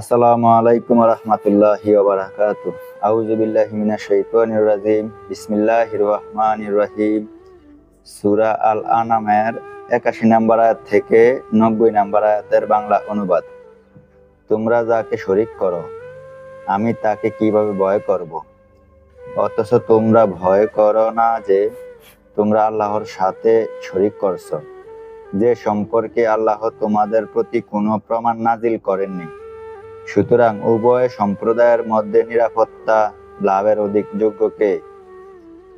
আসসালামু আলাইকুম রহমতুল্লাহি ওবারাকাত আউযু বিল্লাহি মিনাশ শাইতানির রাজিম। বিসমিল্লাহির রহমানির রহিম। সূরা আল আনামের 81 নম্বর আয়াত থেকে 90 নম্বর আয়াতের বাংলা অনুবাদ। তোমরা যাকে শরীক করো, আমি তাকে কীভাবে ভয় করব? অথচ তোমরা ভয় করো না যে তোমরা আল্লাহর সাথে শরীক করছ। যে সম্পর্কে আল্লাহ তোমাদের প্রতি কোনো প্রমাণ নাজিল করেননি। সুতরাং উভয় সম্প্রদায়ের মধ্যে নিরাপত্তা লাভের অধিক যোগ্য কে?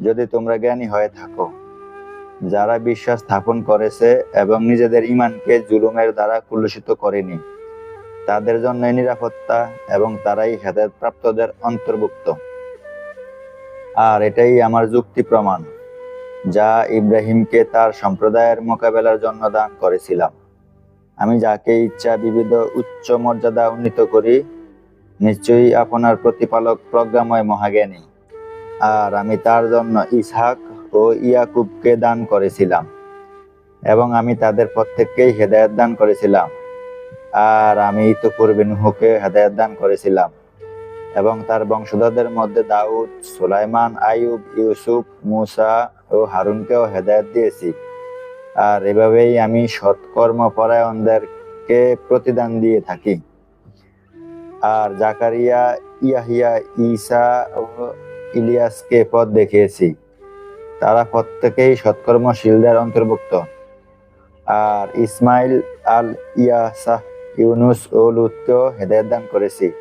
যদি তোমরা জ্ঞানী হয়ে থাকো, যারা বিশ্বাস স্থাপন করেছে এবং নিজেদের ইমানকে জুলুমের দ্বারা কুলুষিত করেনি, তাদের জন্য নিরাপত্তা এবং তারাই হেদায়ত প্রাপ্তদের অন্তর্ভুক্ত। আর এটাই আমার যুক্তি প্রমাণ, যা ইব্রাহিমকে তার সম্প্রদায়ের মোকাবেলার জন্য দান করেছিলাম। আমি যাকে ইচ্ছা বিবিধ উচ্চ মর্যাদা উন্নীত করি, নিশ্চয়ই আপনার প্রতিপালক প্রজ্ঞাময় মহাজ্ঞানী। আর আমি তার জন্য ইসহাক ও ইয়াকুবকে দান করেছিলাম এবং আমি তাদের প্রত্যেককেই হেদায়ত দান করেছিলাম। আর আমি ইতপূর্বে নুহকে হেদায়ত দান করেছিলাম এবং তার বংশধরদের মধ্যে দাউদ, সুলাইমান, আইয়ুব, ইউসুফ, মুসা ও হারুনকেও হেদায়ত দিয়েছি। আর এভাবেই আমি সৎকর্ম পরায়ণদেরকে প্রতিদান দিয়ে থাকি। আর জাকারিয়া, ইয়াহিয়া, ঈসা ও ইলিয়াসকে পথ দেখিয়েছি। তারা প্রত্যেকেই সৎকর্মশীলদের অন্তর্ভুক্ত। আর ইসমাইল আল ইয়াসা ইউনুস ও লুতকেও হেদায়ত দান করেছি।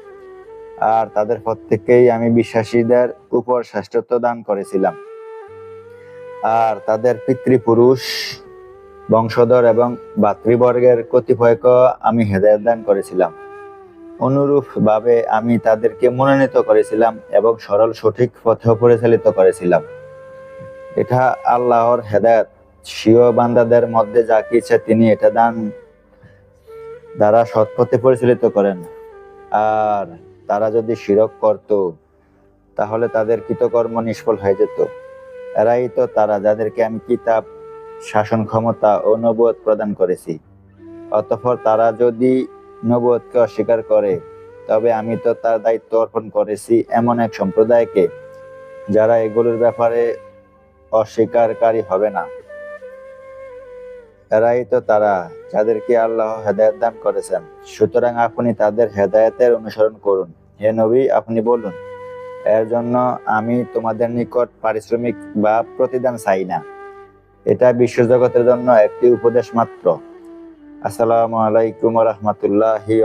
আর তাদের প্রত্যেককেই আমি বিশ্বাসীদের উপর শ্রেষ্ঠত্ব দান করেছিলাম। আর তাদের পিতৃপুরুষ বংশধর এবং ভাতৃবর্গের কতিপয়কে আমি হেদায়ত দান করেছিলাম। অনুরূপভাবে আমি তাদেরকে মনোনীত করেছিলাম এবং সরল সঠিক পথেও পরিচালিত করেছিলাম। এটা আল্লাহর হেদায়ত। স্বীয় বান্দাদের মধ্যে যা কি ইচ্ছা তিনি এটা দান দ্বারা সৎ পথে পরিচালিত করেন। আর তারা যদি শিরক করত, তাহলে তাদের কৃতকর্ম নিষ্ফল হয়ে যেত। এরাই তো তারা, যাদেরকে আমি কিতাব শাসন ক্ষমতা ও নবুয়ত প্রদান করেছি। অতঃপর তারা যদি নবুয়তকে অস্বীকার করে, তবে আমি তো তার দায়িত্ব অর্পণ করেছি এমন এক সম্প্রদায়কে, যারা এগুলোর ব্যাপারে অস্বীকারী হবে না। এরাই তো তারা, যাদেরকে আল্লাহ হেদায়ত দান করেছেন। সুতরাং আপনি তাদের হেদায়তের অনুসরণ করুন। হে নবী, আপনি বলুন, এর জন্য আমি তোমাদের নিকট পারিশ্রমিক বা প্রতিদান চাই না। এটা বিশ্বজগতের জন্য একটি উপদেশ মাত্র। আসসালামু আলাইকুম রহমতুল্লাহি